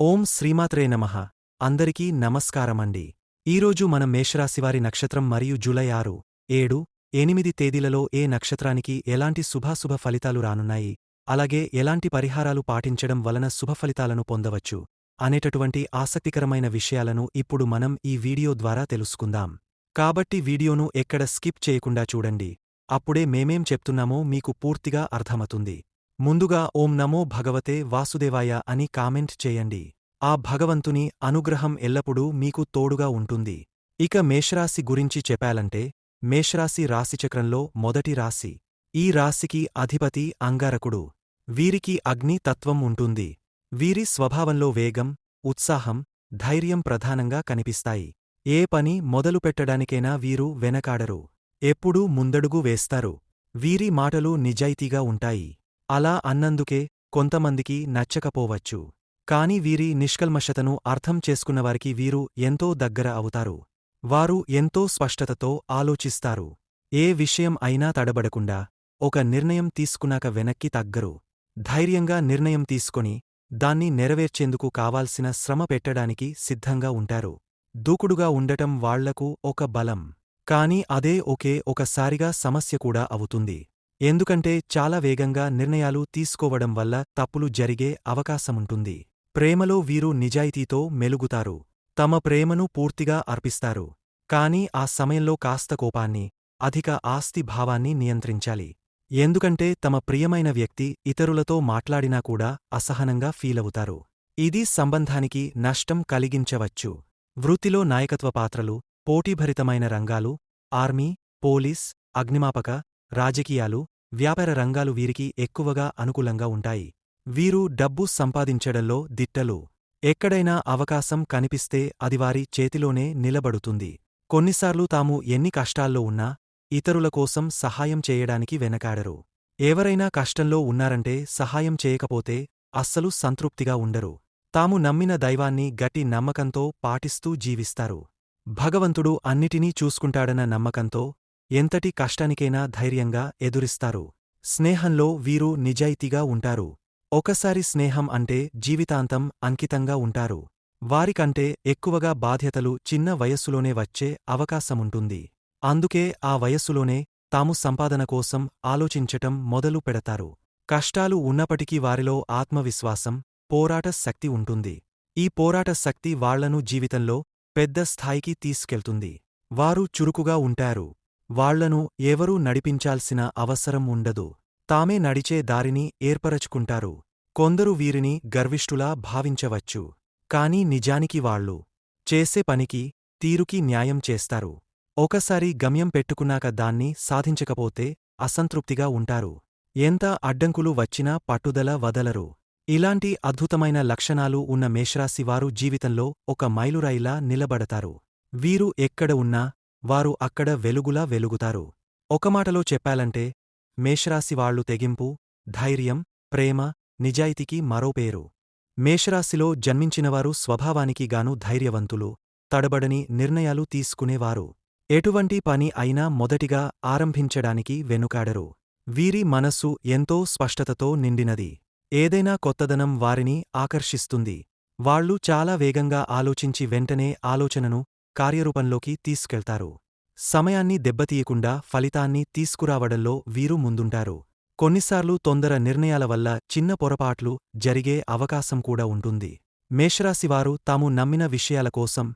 ఓం శ్రీమాత్రే నమః. అందరికీ నమస్కారమండి. ఈరోజు మనం మేషరాశివారి నక్షత్రం మరియు జూలై ఆరు ఏడు ఎనిమిది తేదీలలో ఏ నక్షత్రానికి ఎలాంటి శుభాశుభ ఫలితాలు రానున్నాయి అలాగే ఎలాంటి పరిహారాలు పాటించడం వలన శుభఫలితాలను పొందవచ్చు అనేటటువంటి ఆసక్తికరమైన విషయాలను ఇప్పుడు మనం ఈ వీడియో ద్వారా తెలుసుకుందాం. కాబట్టి వీడియోను ఎక్కడ స్కిప్ చేయకుండా చూడండి. అప్పుడే మేమేం చెప్తున్నామో మీకు పూర్తిగా అర్థమవుతుంది. ముందుగా ఓం నమో భగవతే వాసుదేవాయ అని కామెంట్ చేయండి. ఆ భగవంతుని అనుగ్రహం ఎల్లప్పుడూ మీకు తోడుగా ఉంటుంది. ఇక మేషరాశి గురించి చెప్పాలంటే మేషరాశి రాశిచక్రంలో మొదటి రాశి. ఈ రాశికి అధిపతి అంగారకుడు. వీరికి అగ్ని తత్వం ఉంటుంది. వీరి స్వభావంలో వేగం ఉత్సాహం ధైర్యం ప్రధానంగా కనిపిస్తాయి. ఏ పని మొదలుపెట్టడానికైనా వీరు వెనకాడరు. ఎప్పుడూ ముందడుగు వేస్తారు. వీరి మాటలు నిజాయితీగా ఉంటాయి. అలా అన్నందుకే కొంతమందికి నచ్చకపోవచ్చు. కాని వీరి నిష్కల్మషతను అర్థం చేసుకున్నవారికి వీరు ఎంతో దగ్గర అవుతారు. వారు ఎంతో స్పష్టతతో ఆలోచిస్తారు. ఏ విషయం అయినా తడబడకుండా ఒక నిర్ణయం తీసుకున్నాక వెనక్కి తగ్గరు. ధైర్యంగా నిర్ణయం తీసుకొని దాన్ని నెరవేర్చేందుకు కావాల్సిన శ్రమ పెట్టడానికి సిద్ధంగా ఉంటారు. దూకుడుగా ఉండటం వాళ్ళకు ఒక బలం. కాని అదే ఒకే ఒకసారిగా సమస్య కూడా అవుతుంది. ఎందుకంటే చాలా వేగంగా నిర్ణయాలు తీసుకోవడం వల్ల తప్పులు జరిగే అవకాశముంటుంది. ప్రేమలో వీరు నిజాయితీతో మెలుగుతారు. తమ ప్రేమను పూర్తిగా అర్పిస్తారు. కాని ఆ సమయంలో కాస్త కోపాన్ని అధిక ఆస్తి భావాన్ని నియంత్రించాలి. ఎందుకంటే తమ ప్రియమైన వ్యక్తి ఇతరులతో మాట్లాడినా కూడా అసహనంగా ఫీలవుతారు. ఇది సంబంధానికి నష్టం కలిగించవచ్చు. వృత్తిలో నాయకత్వ పాత్రలు పోటీభరితమైన రంగాలు ఆర్మీ పోలీస్ అగ్నిమాపక రాజకీయాలు వ్యాపార రంగాలు వీరికి ఎక్కువగా అనుకూలంగా ఉంటాయి. వీరు డబ్బు సంపాదించడంలో దిట్టలు. ఎక్కడైనా అవకాశం కనిపిస్తే అది వారి చేతిలోనే నిలబడుతుంది. కొన్నిసార్లు తాము ఎన్ని కష్టాల్లో ఉన్నా ఇతరుల కోసం సహాయం చేయడానికి వెనకాడరు. ఎవరైనా కష్టంలో ఉన్నారంటే సహాయం చేయకపోతే అస్సలు సంతృప్తిగా ఉండరు. తాము నమ్మిన దైవాన్ని గట్టి నమ్మకంతో పాటిస్తూ జీవిస్తారు. భగవంతుడు అన్నిటినీ చూసుకుంటాడన్న నమ్మకంతో ఎంతటి కష్టానికైనా ధైర్యంగా ఎదురిస్తారు. స్నేహంలో వీరు నిజాయితీగా ఉంటారు. ఒకసారి స్నేహం అంటే జీవితాంతం అంకితంగా ఉంటారు. వారికంటే ఎక్కువగా బాధ్యతలు చిన్న వయస్సులోనే వచ్చే అవకాశముంటుంది. అందుకే ఆ వయస్సులోనే తాము సంపాదన కోసం ఆలోచించటం మొదలు పెడతారు. కష్టాలు ఉన్నప్పటికీ వారిలో ఆత్మవిశ్వాసం పోరాట శక్తి ఉంటుంది. ఈ పోరాట శక్తి వాళ్ళను జీవితంలో పెద్ద స్థాయికి తీసుకెళ్తుంది. వారు చురుకుగా ఉంటారు. వాళ్ళను ఎవరూ నడిపించాల్సిన అవసరం ఉండదు. తామే నడిచే దారిని ఏర్పరచుకుంటారు. కొందరు వీరిని గర్విష్ఠులా భావించవచ్చు. కాని నిజానికి వాళ్ళు చేసే పనికి తీరుకి న్యాయం చేస్తారు. ఒకసారి గమ్యం పెట్టుకున్నాక దాన్ని సాధించకపోతే అసంతృప్తిగా ఉంటారు. ఎంత అడ్డంకులు వచ్చినా పట్టుదల వదలరు. ఇలాంటి అద్భుతమైన లక్షణాలు ఉన్న మేషరాశివారు జీవితంలో ఒక మైలురాయిలా నిలబడతారు. వీరు ఎక్కడ ఉన్నా వారు అక్కడ వెలుగులా వెలుగుతారు. ఒకమాటలో చెప్పాలంటే మేషరాశివాళ్ళు తెగింపు ధైర్యం ప్రేమ నిజాయితీకి మరో పేరు. మేషరాశిలో జన్మించినవారు స్వభావానికి గాను ధైర్యవంతులు తడబడని నిర్ణయాలు తీసుకునేవారు. ఎటువంటి పని అయినా మొదటిగా ఆరంభించడానికి వెనుకాడరు. వీరి మనస్సు ఎంతో స్పష్టతతో నిండినది. ఏదైనా కొత్తదనం వారిని ఆకర్షిస్తుంది. వాళ్ళు చాలా వేగంగా ఆలోచించి వెంటనే ఆలోచనను కార్యరూపంలోకి తీసుకెళ్తారు. సమయాన్ని దెబ్బతీయకుండా ఫలితాన్ని తీసుకురావడంలో వీరు ముందుంటారు. కొన్నిసార్లు తొందర నిర్ణయాల వల్ల చిన్న పొరపాట్లు జరిగే అవకాశం కూడా ఉంటుంది. మేషరాశివారు తాము నమ్మిన విషయాల కోసం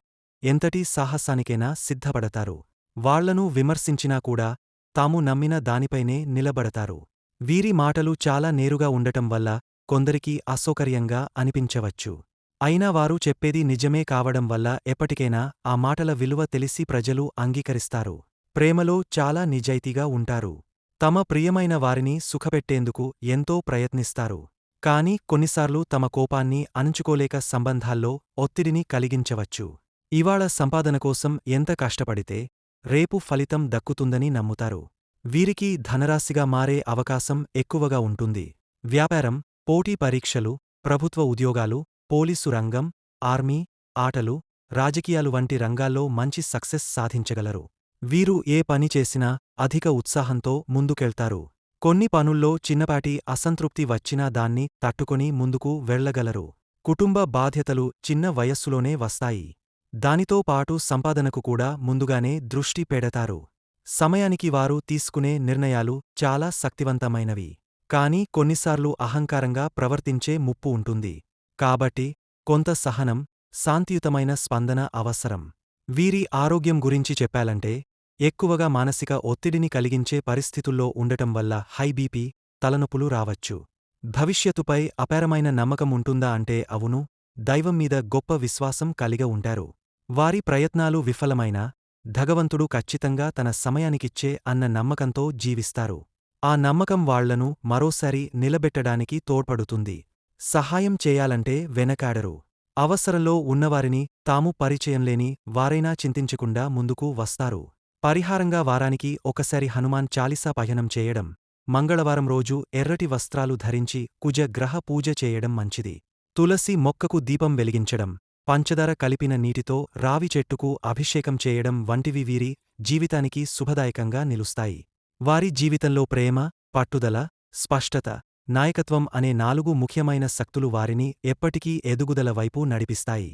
ఎంతటి సాహసానికైనా సిద్ధపడతారు. వాళ్ళను విమర్శించినా కూడా తాము నమ్మిన దానిపైనే నిలబడతారు. వీరి మాటలు చాలా నేరుగా ఉండటం వల్ల కొందరికి అసౌకర్యంగా అనిపించవచ్చు. అయినా వారు చెప్పేది నిజమే కావడం వల్ల ఎప్పటికైనా ఆ మాటల విలువ తెలిసి ప్రజలు అంగీకరిస్తారు. ప్రేమలో చాలా నిజాయితీగా ఉంటారు. తమ ప్రియమైన వారిని సుఖపెట్టేందుకు ఎంతో ప్రయత్నిస్తారు. కాని కొన్నిసార్లు తమ కోపాన్ని అణుచుకోలేక సంబంధాల్లో ఒత్తిడిని కలిగించవచ్చు. ఇవాళ సంపాదన కోసం ఎంత కష్టపడితే రేపు ఫలితం దక్కుతుందని నమ్ముతారు. వీరికి ధనరాశిగా మారే అవకాశం ఎక్కువగా ఉంటుంది. వ్యాపారం పోటీ పరీక్షలు ప్రభుత్వ ఉద్యోగాలు పోలీసు రంగం ఆర్మీ ఆటలు రాజకీయాలు వంటి రంగాల్లో మంచి సక్సెస్ సాధించగలరు. వీరు ఏ పని చేసినా అధిక ఉత్సాహంతో ముందుకెళ్తారు. కొన్ని పనుల్లో చిన్నపాటి అసంతృప్తి వచ్చినా దాన్ని తట్టుకొని ముందుకు వెళ్ళగలరు కుటుంబ బాధ్యతలు చిన్న వయస్సులోనే వస్తాయి. దానితో పాటు సంపాదనకు కూడా ముందుగానే దృష్టి పెడతారు. సమయానికి వారు తీసుకునే నిర్ణయాలు చాలా శక్తివంతమైనవి. కాని కొన్నిసార్లు అహంకారంగా ప్రవర్తించే ముప్పు ఉంటుంది. కాబట్టి కొంత సహనం శాంతియుతమైన స్పందన అవసరం. వీరి ఆరోగ్యం గురించి చెప్పాలంటే ఎక్కువగా మానసిక ఒత్తిడిని కలిగించే పరిస్థితుల్లో ఉండటం వల్ల హైబీపీ తలనొప్పులు రావచ్చు. భవిష్యత్తుపై అపారమైన నమ్మకం ఉంటుందా అంటే అవును దైవం మీద గొప్ప విశ్వాసం కలిగ ఉంటారు. వారి ప్రయత్నాలు విఫలమైనా భగవంతుడు ఖచ్చితంగా తన సమయానికిచ్చే అన్న నమ్మకంతో జీవిస్తారు. ఆ నమ్మకం వాళ్ళను మరోసారి నిలబెట్టడానికి తోడ్పడుతుంది. సహాయం చేయాలంటే వెనకాడరు. అవసరంలో ఉన్నవారిని తాము పరిచయంలేని వారైనా చింతించకుండా ముందుకు వస్తారు. పరిహారంగా వారానికి ఒకసారి హనుమాన్ చాలీసా పయనం చేయడం మంగళవారం రోజు ఎర్రటి వస్త్రాలు ధరించి కుజ గ్రహ పూజ చేయడం మంచిది. తులసి మొక్కకు దీపం వెలిగించడం పంచదార కలిపిన నీటితో రావి చెట్టుకు అభిషేకం చేయడం వంటివి వీరి జీవితానికి శుభదాయకంగా నిలుస్తాయి. వారి జీవితంలో ప్రేమ పట్టుదల స్పష్టత నాయకత్వం అనే నాలుగు ముఖ్యమైన శక్తులు వారిని ఎప్పటికీ ఎదుగుదల వైపు నడిపిస్తాయి.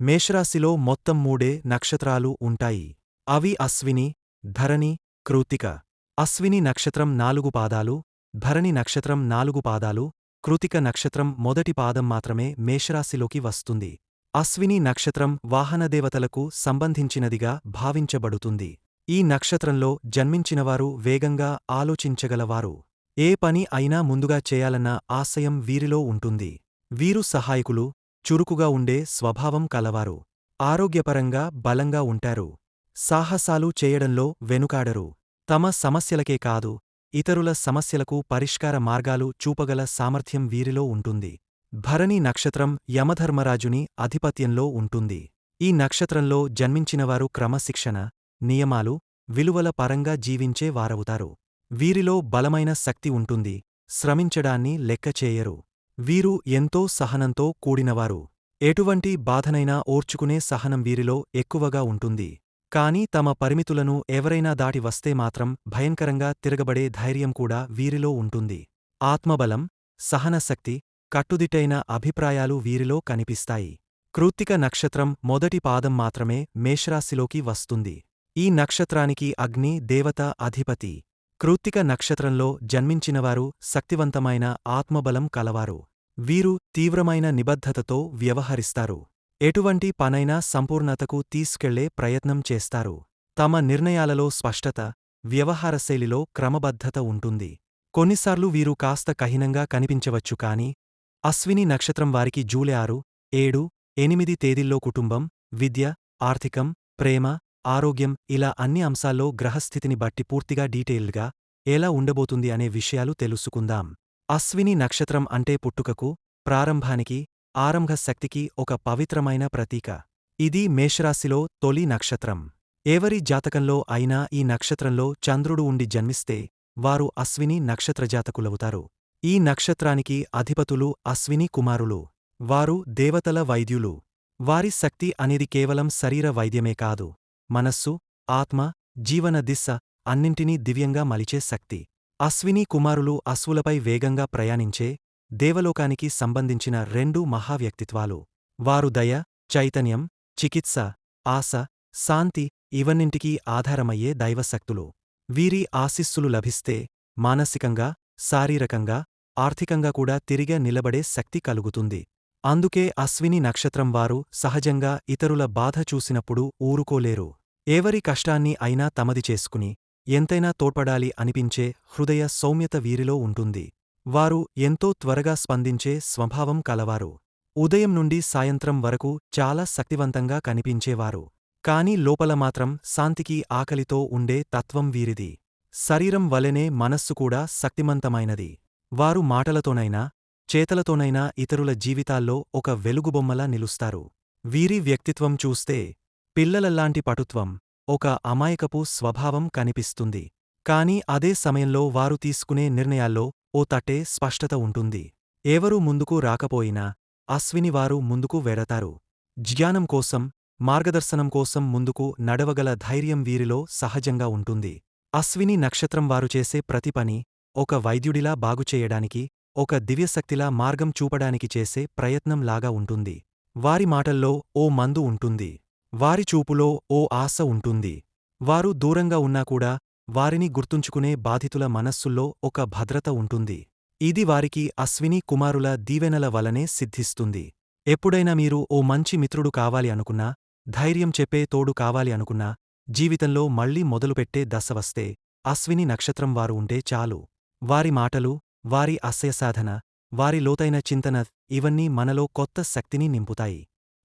మేషరాశిలో మొత్తం మూడే నక్షత్రాలు ఉంటాయి. అవి అశ్విని ధరణి కృతిక. అశ్విని నక్షత్రం నాలుగు పాదాలు ధరణి నక్షత్రం నాలుగు పాదాలు కృతిక నక్షత్రం మొదటి పాదం మాత్రమే మేషరాశిలోకి వస్తుంది. అశ్విని నక్షత్రం వాహనదేవతలకు సంబంధించినదిగా భావించబడుతుంది. ఈ నక్షత్రంలో జన్మించినవారు వేగంగా ఆలోచించగలవారు. ఏ పని అయినా ముందుగా చేయాలన్న ఆశయం వీరిలో ఉంటుంది. వీరు సహాయకులు చురుకుగా ఉండే స్వభావం కలవారు. ఆరోగ్యపరంగా బలంగా ఉంటారు. సాహసాలు చేయడంలో వెనుకాడరు. తమ సమస్యలకే కాదు ఇతరుల సమస్యలకు పరిష్కార మార్గాలు చూపగల సామర్థ్యం వీరిలో ఉంటుంది. భరణి నక్షత్రం యమధర్మరాజుని ఆధిపత్యంలో ఉంటుంది. ఈ నక్షత్రంలో జన్మించినవారు క్రమశిక్షణ నియమాలు విలువల పరంగా జీవించే వారవుతారు. వీరిలో బలమైన శక్తి ఉంటుంది. శ్రమించడాన్ని లెక్కచేయరు వీరు ఎంతో సహనంతో కూడినవారు. ఎటువంటి బాధనైనా ఓర్చుకునే సహనం వీరిలో ఎక్కువగా ఉంటుంది. కాని తమ పరిమితులను ఎవరైనా దాటి వస్తే మాత్రం భయంకరంగా తిరగబడే ధైర్యం కూడా వీరిలో ఉంటుంది. ఆత్మబలం సహనశక్తి కట్టుదిట్టైన అభిప్రాయాలు వీరిలో కనిపిస్తాయి. కృత్తిక నక్షత్రం మొదటి పాదం మాత్రమే మేషరాశిలోకి వస్తుంది. ఈ నక్షత్రానికి అగ్ని దేవత అధిపతి. కృత్తిక నక్షత్రంలో జన్మించినవారు శక్తివంతమైన ఆత్మబలం కలవారు. వీరు తీవ్రమైన నిబద్ధతతో వ్యవహరిస్తారు. ఎటువంటి పనైనా సంపూర్ణతకు తీసుకెళ్ళే ప్రయత్నం చేస్తారు. తమ నిర్ణయాలలో స్పష్టత వ్యవహారశైలిలో క్రమబద్ధత ఉంటుంది. కొన్నిసార్లు వీరు కాస్త కహినంగా కనిపించవచ్చు కాని అశ్విని నక్షత్రం వారికి జూలై ఆరు ఏడు ఎనిమిది తేదీల్లో కుటుంబం విద్య ఆర్థికం ప్రేమ ఆరోగ్యం ఇలా అన్ని అంశాల్లో గ్రహస్థితిని బట్టి పూర్తిగా డీటెయిల్డ్గా ఎలా ఉండబోతుంది అనే విషయాలు తెలుసుకుందాం. అశ్విని నక్షత్రం అంటే పుట్టుకకు ప్రారంభానికి ఆరంభ శక్తికి ఒక పవిత్రమైన ప్రతీక. ఇది మేషరాశిలో తొలి నక్షత్రం. ఎవరి జాతకంలో అయినా ఈ నక్షత్రంలో చంద్రుడు ఉండి జన్మిస్తే వారు అశ్విని నక్షత్రజాతకులవుతారు. ఈ నక్షత్రానికి అధిపతులు అశ్విని కుమారులు. వారు దేవతల వైద్యులు. వారి శక్తి అనేది కేవలం శరీర వైద్యమే కాదు. మనస్సు ఆత్మ జీవన దిశ అన్నింటినీ దివ్యంగా మలిచే శక్తి. అశ్విని కుమారులు అశ్వులపై వేగంగా ప్రయాణించే దేవలోకానికి సంబంధించిన రెండు మహావ్యక్తిత్వాలు. వారు దయ చైతన్యం చికిత్స ఆశ శాంతి ఇవన్నింటికీ ఆధారమయ్యే దైవశక్తులు. వీరి ఆశిస్సులు లభిస్తే మానసికంగా శారీరకంగా ఆర్థికంగా కూడా తిరిగి నిలబడే శక్తి కలుగుతుంది. అందుకే అశ్విని నక్షత్రం వారు సహజంగా ఇతరుల బాధ చూసినప్పుడు ఊరుకోలేరు. ఎవరి కష్టాన్ని అయినా తమది చేసుకుని ఎంతైనా తోడ్పడాలి అనిపించే హృదయ సౌమ్యత వీరిలో ఉంటుంది. వారు ఎంతో త్వరగా స్పందించే స్వభావం కలవారు. ఉదయం నుండి సాయంత్రం వరకు చాలా శక్తివంతంగా కనిపించేవారు. కాని లోపల మాత్రం శాంతికి ఆకలితో ఉండే తత్వం వీరిది. శరీరం వలెనే మనస్సు కూడా శక్తిమంతమైనది. వారు మాటలతోనైనా చేతలతోనైనా ఇతరుల జీవితాల్లో ఒక వెలుగుబొమ్మలా నిలుస్తారు. వీరి వ్యక్తిత్వం చూస్తే పిల్లలల్లాంటి పటుత్వం ఒక అమాయకపు స్వభావం కనిపిస్తుంది. కాని అదే సమయంలో వారు తీసుకునే నిర్ణయాల్లో ఓ తట్టే స్పష్టత ఉంటుంది. ఎవరూ ముందుకు రాకపోయినా అశ్వినివారు ముందుకు వెడతారు. జ్ఞానం కోసం మార్గదర్శనం కోసం ముందుకు నడవగల ధైర్యం వీరిలో సహజంగా ఉంటుంది. అశ్విని నక్షత్రం వారు చేసే ప్రతి పని ఒక వైద్యుడిలా బాగుచేయడానికి ఒక దివ్యశక్తిలా మార్గం చూపడానికి చేసే ప్రయత్నం లాగా ఉంటుంది. వారి మాటల్లో ఓ మందు ఉంటుంది. వారి చూపులో ఓ ఆశ ఉంటుంది. వారు దూరంగా ఉన్నా కూడా వారిని గుర్తుంచుకునే బాధితుల మనస్సుల్లో ఒక భద్రత ఉంటుంది. ఇది వారికి అశ్విని కుమారుల దీవెనల వలనే సిద్ధిస్తుంది. ఎప్పుడైనా మీరు ఓ మంచి మిత్రుడు కావాలి అనుకున్నా ధైర్యం చెప్పే తోడు కావాలి అనుకున్నా జీవితంలో మళ్ళీ మొదలుపెట్టే దశ వస్తే అశ్విని నక్షత్రం వారు ఉంటే చాలు. వారి మాటలు వారి అస్యసాధన వారి లోతైన చింతన ఇవన్నీ మనలో కొత్త శక్తిని నింపుతాయి.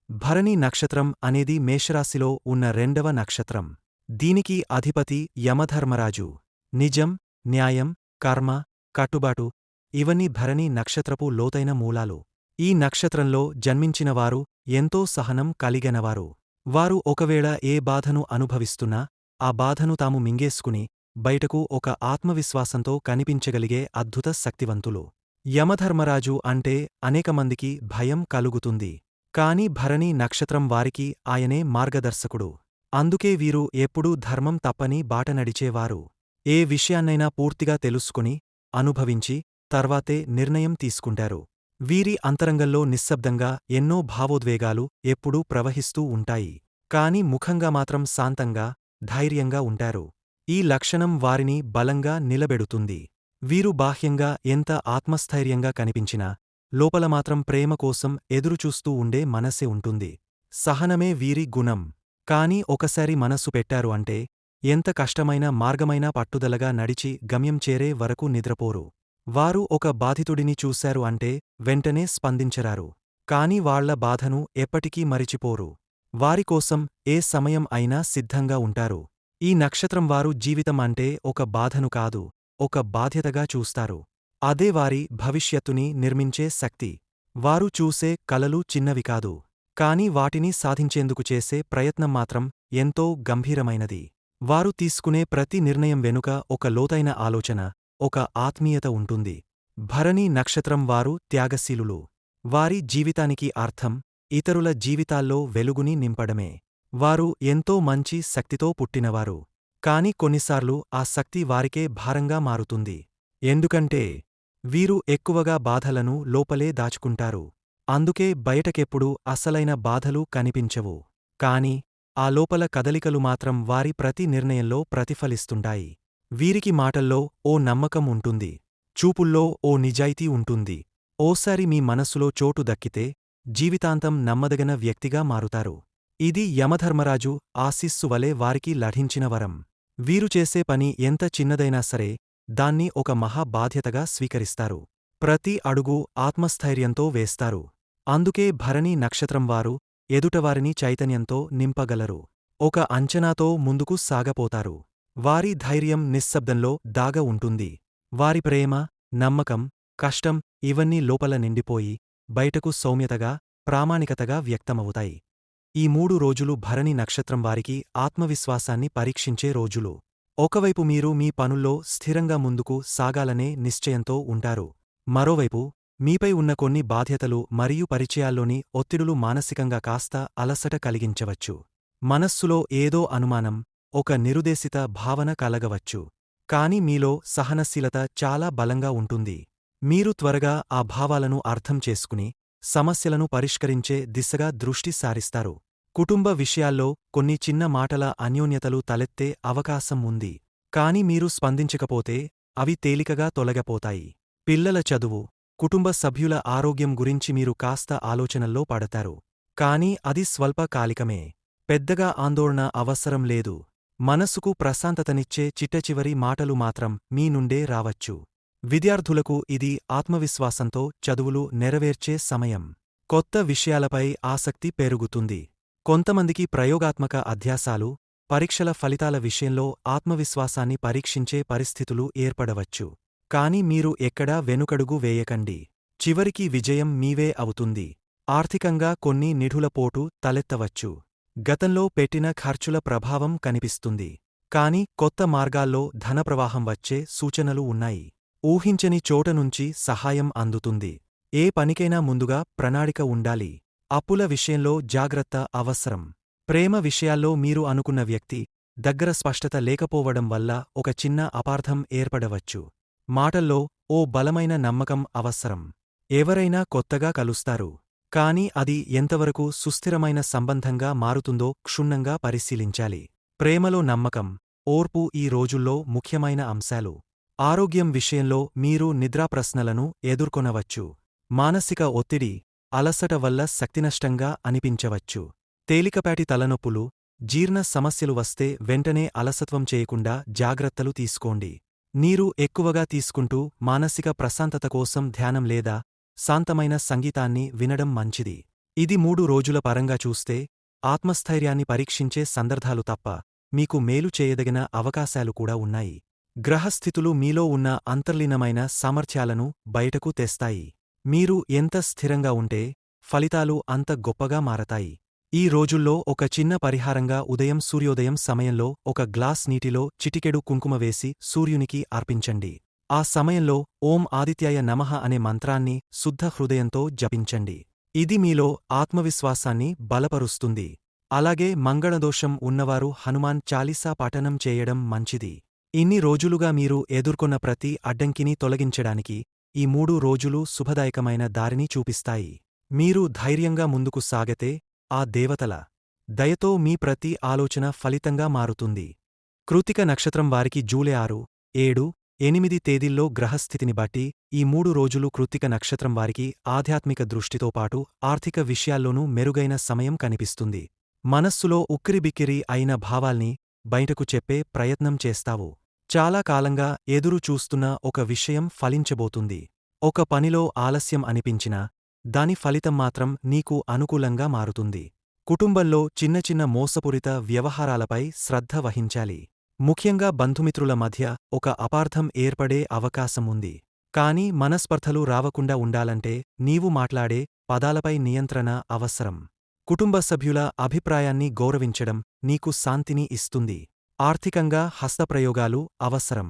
భరణి నక్షత్రం అనేది మేషరాశిలో ఉన్న రెండవ నక్షత్రం. దీనికి అధిపతి యమధర్మరాజు. నిజం న్యాయం కర్మ కట్టుబాటు ఇవన్నీ భరణి నక్షత్రపు లోతైన మూలాలు. ఈ నక్షత్రంలో జన్మించినవారు ఎంతో సహనం కలిగనవారు. వారు ఒకవేళ ఏ బాధను అనుభవిస్తున్నా ఆ బాధను తాము మింగేసుకుని బయటకు ఒక ఆత్మవిశ్వాసంతో కనిపించగలిగే అద్భుత శక్తివంతులు. యమధర్మరాజు అంటే అనేకమందికి భయం కలుగుతుంది. కాని భరణి నక్షత్రం వారికి ఆయనే మార్గదర్శకుడు. అందుకే వీరు ఎప్పుడూ ధర్మం తప్పని బాట నడిచేవారు. ఏ విషయాన్నైనా పూర్తిగా తెలుసుకుని అనుభవించి తర్వాతే నిర్ణయం తీసుకుంటారు. వీరి అంతరంగంలో నిశ్శబ్దంగా ఎన్నో భావోద్వేగాలు ఎప్పుడూ ప్రవహిస్తూ ఉంటాయి. కాని ముఖంగా మాత్రం శాంతంగా ధైర్యంగా ఉంటారు. ఈ లక్షణం వారిని బలంగా నిలబెడుతుంది. వీరు బాహ్యంగా ఎంత ఆత్మస్థైర్యంగా కనిపించినా లోపల మాత్రం ప్రేమ కోసం ఎదురుచూస్తూ ఉండే మనసే ఉంటుంది. సహనమే వీరి గుణం. కాని ఒకసారి మనస్సు పెట్టారు అంటే ఎంత కష్టమైన మార్గమైనా పట్టుదలగా నడిచి గమ్యం చేరే వరకు నిద్రపోరు. వారు ఒక బాధితుడిని చూశారు అంటే వెంటనే స్పందించరారు. కాని వాళ్ళ బాధను ఎప్పటికీ మరిచిపోరు. వారికోసం ఏ సమయం అయినా సిద్ధంగా ఉంటారు. ఈ నక్షత్రం వారు జీవితం అంటే ఒక బాధను కాదు ఒక బాధ్యతగా చూస్తారు. అదే వారి భవిష్యత్తుని నిర్మించే శక్తి. వారు చూసే కలలు చిన్నవి కాదు కాని వాటిని సాధించేందుకు చేసే ప్రయత్నం మాత్రం ఎంతో గంభీరమైనది. వారు తీసుకునే ప్రతి నిర్ణయం వెనుక ఒక లోతైన ఆలోచన ఒక ఆత్మీయత ఉంటుంది. భరణి నక్షత్రం వారు త్యాగశీలులు. వారి జీవితానికి అర్థం ఇతరుల జీవితాల్లో వెలుగుని నింపడమే. వారు ఎంతో మంచి శక్తితో పుట్టినవారు. కాని కొన్నిసార్లు ఆ శక్తి వారికే భారంగా మారుతుంది. ఎందుకంటే వీరు ఎక్కువగా బాధలను లోపలే దాచుకుంటారు. అందుకే బయటకెప్పుడూ అసలైన బాధలు కనిపించవు. కాని ఆ లోపల కదలికలు మాత్రం వారి ప్రతి నిర్ణయంలో ప్రతిఫలిస్తుంటాయి. వీరికి మాటల్లో ఓ నమ్మకం ఉంటుంది. చూపుల్లో ఓ నిజాయితీ ఉంటుంది. ఓసారి మీ మనస్సులో చోటు దక్కితే జీవితాంతం నమ్మదగిన వ్యక్తిగా మారుతారు. ఇది యమధర్మరాజు ఆశిస్సు వలె వారికి లభించిన వరం. వీరు చేసే పని ఎంత చిన్నదైనా సరే దాన్ని ఒక మహా బాధ్యతగా స్వీకరిస్తారు. ప్రతి అడుగు ఆత్మస్థైర్యంతో వేస్తారు. అందుకే భరణీ నక్షత్రం వారు ఎదుటవారిని చైతన్యంతో నింపగలరు. ఒక అంచనాతో ముందుకు సాగపోతారు. వారి ధైర్యం నిశ్శబ్దంలో దాగ ఉంటుంది. వారి ప్రేమ నమ్మకం కష్టం ఇవన్నీ లోపల నిండిపోయి బయటకు సౌమ్యతగా ప్రామాణికతగా వ్యక్తమవుతాయి. ఈ మూడు రోజులు భరణి నక్షత్రం వారికి ఆత్మవిశ్వాసాన్ని పరీక్షించే రోజులు. ఒకవైపు మీరు మీ పనుల్లో స్థిరంగా ముందుకు సాగాలనే నిశ్చయంతో ఉంటారు. మరోవైపు మీపై ఉన్న కొన్ని బాధ్యతలు మరియు పరిచయాల్లోని ఒత్తిడులు మానసికంగా కాస్త అలసట కలిగించవచ్చు. మనస్సులో ఏదో అనుమానం ఒక నిరుదేశిత భావన కలగవచ్చు. కాని మీలో సహనశీలత చాలా బలంగా ఉంటుంది. మీరు త్వరగా ఆ భావాలను అర్థం చేసుకుని సమస్యలను పరిష్కరించే దిశగా దృష్టి సారిస్తారు. కుటుంబ విషయాల్లో కొన్ని చిన్న మాటల అన్యోన్యతలు తలెత్తే అవకాశం ఉంది. కాని మీరు స్పందించకపోతే అవి తేలికగా తొలగపోతాయి. పిల్లల చదువు కుటుంబ సభ్యుల ఆరోగ్యం గురించి మీరు కాస్త ఆలోచనల్లో పడతారు. కాని అది స్వల్పకాలికమే. పెద్దగా ఆందోళన అవసరం లేదు. మనసుకు ప్రశాంతతనిచ్చే చిట్టచివరి మాటలు మాత్రం మీ నుండే రావచ్చు. విద్యార్థులకు ఇది ఆత్మవిశ్వాసంతో చదువులు నెరవేర్చే సమయం. కొత్త విషయాలపై ఆసక్తి పెరుగుతుంది. కొంతమందికి ప్రయోగాత్మక అధ్యాసాలు పరీక్షల ఫలితాల విషయంలో ఆత్మవిశ్వాసాన్ని పరీక్షించే పరిస్థితులు ఏర్పడవచ్చు. కాని మీరు ఎక్కడా వెనుకడుగు వేయకండి. చివరికి విజయం మీవే అవుతుంది. ఆర్థికంగా కొన్ని నిఢులపోటు తలెత్తవచ్చు. గతంలో పెట్టిన ఖర్చుల ప్రభావం కనిపిస్తుంది. కాని కొత్త మార్గాల్లో ధనప్రవాహం వచ్చే సూచనలు ఉన్నాయి. ఊహించని చోటనుంచి సహాయం అందుతుంది. ఏ పనికైనా ముందుగా ప్రణాళిక ఉండాలి. అప్పుల విషయంలో జాగ్రత్త అవసరం. ప్రేమ విషయాల్లో మీరు అనుకున్న వ్యక్తి దగ్గర స్పష్టత లేకపోవడం వల్ల ఒక చిన్న అపార్థం ఏర్పడవచ్చు. మాటల్లో ఓ బలమైన నమ్మకం అవసరం. ఎవరైనా కొత్తగా కలుస్తారు. కాని అది ఎంతవరకు సుస్థిరమైన సంబంధంగా మారుతుందో క్షుణ్ణంగా పరిశీలించాలి. ప్రేమలో నమ్మకం ఓర్పు ఈ రోజుల్లో ముఖ్యమైన అంశాలు. ఆరోగ్యం విషయంలో మీరు నిద్రాప్రశ్నలను ఎదుర్కొనవచ్చు. మానసిక ఒత్తిడి అలసట వల్ల శక్తినష్టంగా అనిపించవచ్చు. తేలికపాటి తలనొప్పులు జీర్ణ సమస్యలు వస్తే వెంటనే అలసత్వం చేయకుండా జాగ్రత్తలు తీసుకోండి. నీరు ఎక్కువగా తీసుకుంటూ మానసిక ప్రశాంతత కోసం ధ్యానం లేదా శాంతమైన సంగీతాన్ని వినడం మంచిది. ఇది మూడు రోజుల పరంగా చూస్తే ఆత్మస్థైర్యాన్ని పరీక్షించే సందర్భాలు తప్ప మీకు మేలు చేయదగిన అవకాశాలు కూడా ఉన్నాయి. గ్రహస్థితులు మీలో ఉన్న అంతర్లీనమైన సామర్థ్యాలను బయటకు తెస్తాయి. మీరు ఎంత స్థిరంగా ఉంటే ఫలితాలు అంత గొప్పగా మారతాయి. ఈ రోజుల్లో ఒక చిన్న పరిహారంగా ఉదయం సూర్యోదయం సమయంలో ఒక గ్లాస్ నీటిలో చిటికెడు కుంకుమ వేసి సూర్యునికి అర్పించండి. ఆ సమయంలో ఓం ఆదిత్యాయ నమః అనే మంత్రాన్ని శుద్ధ హృదయంతో జపించండి. ఇది మీలో ఆత్మవిశ్వాసాన్ని బలపరుస్తుంది. అలాగే మంగళదోషం ఉన్నవారు హనుమాన్ చాలీసా పఠనం చేయడం మంచిది. ఇన్ని రోజులుగా మీరు ఎదుర్కొన్న ప్రతి అడ్డంకిని తొలగించడానికి ఈ మూడు రోజులు శుభదాయకమైన దారిని చూపిస్తాయి. మీరు ధైర్యంగా ముందుకు సాగతే ఆ దేవతల దయతో మీ ప్రతి ఆలోచన ఫలితంగా మారుతుంది. కృతిక నక్షత్రం వారికి జూలై ఆరు ఏడు ఎనిమిది తేదీల్లో గ్రహస్థితిని బట్టి ఈ మూడు రోజులు కృతిక నక్షత్రం వారికి ఆధ్యాత్మిక దృష్టితో పాటు ఆర్థిక విషయాల్లోనూ మెరుగైన సమయం కనిపిస్తుంది. మనస్సులో ఉక్కిరిబిక్కిరి అయిన భావాల్ని బయటకు చెప్పే ప్రయత్నం చేస్తావు. చాలా కాలంగా ఎదురు చూస్తున్న ఒక విషయం ఫలించబోతుంది. ఒక పనిలో ఆలస్యం అనిపించినా దాని ఫలితం మాత్రం నీకు అనుకూలంగా మారుతుంది. కుటుంబంలో చిన్న చిన్న మోసపూరిత వ్యవహారాలపై శ్రద్ధ వహించాలి. ముఖ్యంగా బంధుమిత్రుల మధ్య ఒక అపార్థం ఏర్పడే అవకాశం ఉంది. కాని మనస్పర్ధలు రావకుండా ఉండాలంటే నీవు మాట్లాడే పదాలపై నియంత్రణ అవసరం. కుటుంబ సభ్యుల అభిప్రాయాన్ని గౌరవించడం నీకు శాంతిని ఇస్తుంది. ఆర్థికంగా హస్తప్రయోగాలు అవసరం.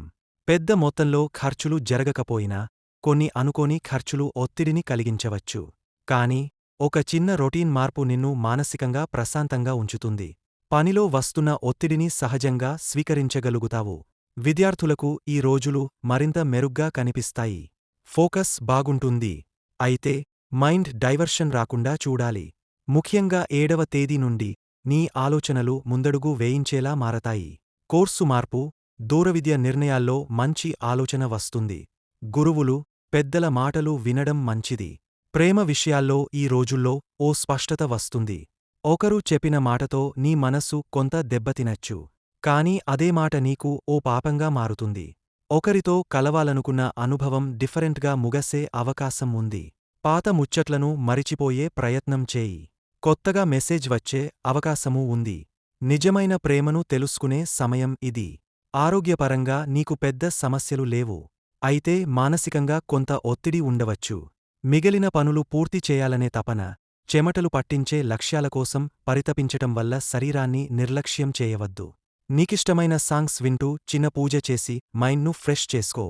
పెద్ద మొత్తంలో ఖర్చులు జరగకపోయినా కొన్ని అనుకోని ఖర్చులు ఒత్తిడిని కలిగించవచ్చు. కాని ఒక చిన్న రొటీన్ మార్పు నిన్ను మానసికంగా ప్రశాంతంగా ఉంచుతుంది. పనిలో వస్తున్న ఒత్తిడిని సహజంగా స్వీకరించగలుగుతావు. విద్యార్థులకు ఈ రోజులు మరింత మెరుగ్గా కనిపిస్తాయి. ఫోకస్ బాగుంటుంది. అయితే మైండ్ డైవర్షన్ రాకుండా చూడాలి. ముఖ్యంగా ఏడవ తేదీ నుండి నీ ఆలోచనలు ముందడుగు వేయించేలా మారతాయి. కోర్సు మార్పు దూరవిద్య నిర్ణయాల్లో మంచి ఆలోచన వస్తుంది. గురువులు పెద్దల మాటలు వినడం మంచిది. ప్రేమ విషయాల్లో ఈ రోజుల్లో ఓ స్పష్టత వస్తుంది. ఒకరు చెప్పిన మాటతో నీ మనస్సు కొంత దెబ్బతినచ్చు కాని అదే మాట నీకు ఓ పాపంగా మారుతుంది. ఒకరితో కలవాలనుకున్న అనుభవం డిఫరెంట్గా ముగసే అవకాశం ఉంది. పాత ముచ్చట్లను మరిచిపోయే ప్రయత్నం చేయి. కొత్తగా మెసేజ్ వచ్చే అవకాశమూ ఉంది. నిజమైన ప్రేమను తెలుసుకునే సమయం ఇది. ఆరోగ్యపరంగా నీకు పెద్ద సమస్యలు లేవు. అయితే మానసికంగా కొంత ఒత్తిడి ఉండవచ్చు. మిగిలిన పనులు పూర్తి చేయాలనే తపన చెమటలు పట్టించే లక్ష్యాల కోసం పరితపించటం వల్ల శరీరాన్ని నిర్లక్ష్యం చేయవద్దు. నీకిష్టమైన సాంగ్స్ వింటూ చిన్న పూజ చేసి మైండ్ను ఫ్రెష్ చేసుకో.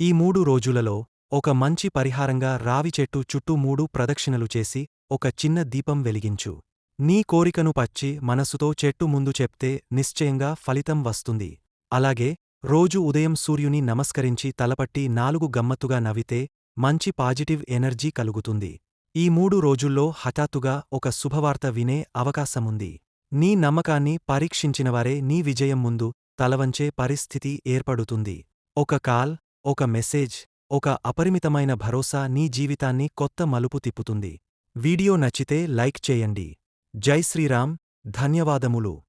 ఈ మూడు రోజులలో ఒక మంచి పరిహారంగా రావి చెట్టు చుట్టూ మూడు ప్రదక్షిణలు చేసి ఒక చిన్న దీపం వెలిగించు. నీ కోరికను పచ్చి మనసుతో చెట్టు ముందు చెప్తే నిశ్చయంగా ఫలితం వస్తుంది. అలాగే రోజు ఉదయం సూర్యుని నమస్కరించి తలపట్టి నాలుగు గమ్మత్తుగా నవ్వితే మంచి పాజిటివ్ ఎనర్జీ కలుగుతుంది. ఈ మూడు రోజుల్లో హఠాత్తుగా ఒక శుభవార్త వినే అవకాశముంది. నీ నమ్మకాన్ని పరీక్షించినవారే నీ విజయం ముందు తలవంచే పరిస్థితి ఏర్పడుతుంది. ఒక కాల్ ఒక మెసేజ్ ఒక అపరిమితమైన భరోసా నీ జీవితాన్ని కొత్త మలుపు తిప్పుతుంది. వీడియో నచ్చితే లైక్ చేయండి. జై శ్రీరామ్ ధన్యవాదములు.